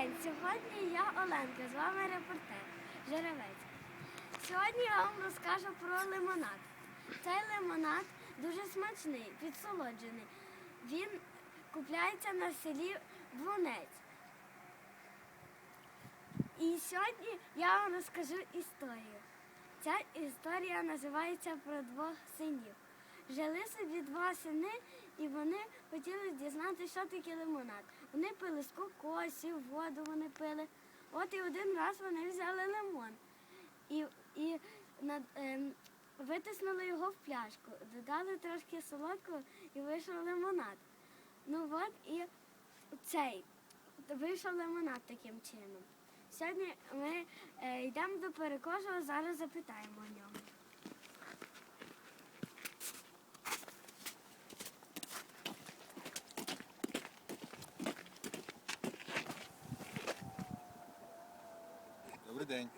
день. Сьогодні я Оленка, з вами репортер Жеребець. Сьогодні я вам розкажу про лимонад. Цей лимонад дуже смачний, підсолоджений. Він купляється на селі Блунець. І сьогодні я вам розкажу історію. Ця історія називається про двох синів. Жили собі два сини, і вони хотіли дізнатися, що таке лимонад. Вони пили з кокосів, воду вони пили. От і один раз вони взяли лимон і, і над, ем, витиснули його в пляшку, додали трошки солодкого і вийшов лимонад. Ну от і цей вийшов лимонад таким чином. Сьогодні ми е, йдемо до перекожого, зараз запитаємо нього. Добрий день.